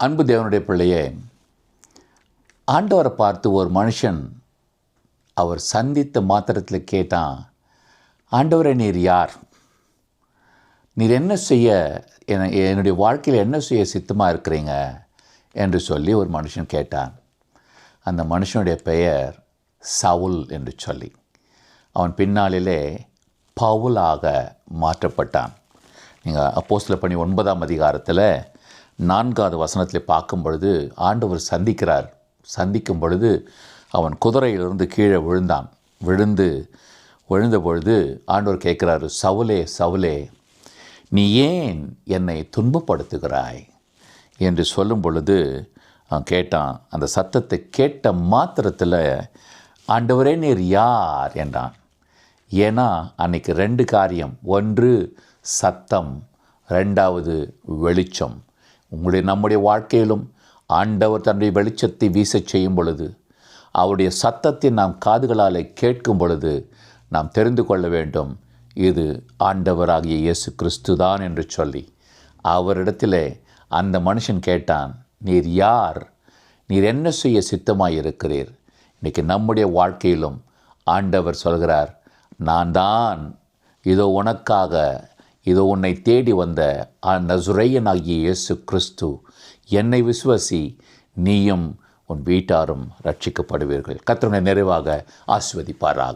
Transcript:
அன்பு தேவனுடைய பிள்ளையே ஆண்டவரை பார்த்து ஒரு மனுஷன் அவர் சந்தித்த மாத்திரத்தில் கேட்டான் ஆண்டவரை நீர் யார்? நீர் என்ன செய்ய என- என்னுடைய வாழ்க்கையில் என்ன செய்ய சித்தமாக இருக்கிறீங்க? என்று சொல்லி ஒரு மனுஷன் கேட்டான். அந்த மனுஷனுடைய பெயர் சவுல் என்று சொல்லி. அவன் பின்னாளிலே பவுலாக மாற்றப்பட்டான். நீங்கள் அப்போஸில் பண்ணி ஒன்பதாம் அதிகாரத்தில் நான்காவது வசனத்தில் பார்க்கும் பொழுது ஆண்டவர் சந்திக்கிறார். சந்திக்கும் பொழுது அவன் குதிரையிலிருந்து கீழே விழுந்தான். விழுந்து விழுந்த பொழுது ஆண்டவர் கேட்குறாரு சவுலே சவுலே நீ ஏன் என்னை துன்பப்படுத்துகிறாய்? என்று சொல்லும் பொழுது அவன் கேட்டான் அந்த சத்தத்தை கேட்ட மாத்திரத்தில் ஆண்டவரே நீர் யார்? என்றான். ஏன்னா அன்னைக்கு ரெண்டு காரியம். ஒன்று சத்தம். ரெண்டாவது வெளிச்சம். உங்களுடைய நம்முடைய வாழ்க்கையிலும் ஆண்டவர் தன்னுடைய வெளிச்சத்தை வீசச் செய்யும் பொழுது அவருடைய சத்தத்தை நாம் காதுகளால் கேட்கும் பொழுது நாம் தெரிந்து கொள்ள வேண்டும் இது ஆண்டவராகிய இயேசு கிறிஸ்து தான் என்று சொல்லி. அவரிடத்திலே அந்த மனுஷன் கேட்டான் நீர் யார்? நீர் என்ன செய்ய சித்தமாக இருக்கிறீர் இன்றைக்கி நம்முடைய வாழ்க்கையிலும் ஆண்டவர் சொல்கிறார் நான் தான் இதோ உனக்காக இதோ உன்னை தேடி வந்த நசுரையனாகிய இயேசு கிறிஸ்து என்னை விசுவசி நீயும் உன் வீட்டாரும் ரட்சிக்கப்படுவீர்கள் கத்தனை நிறைவாக ஆஸ்வதிப்பாராக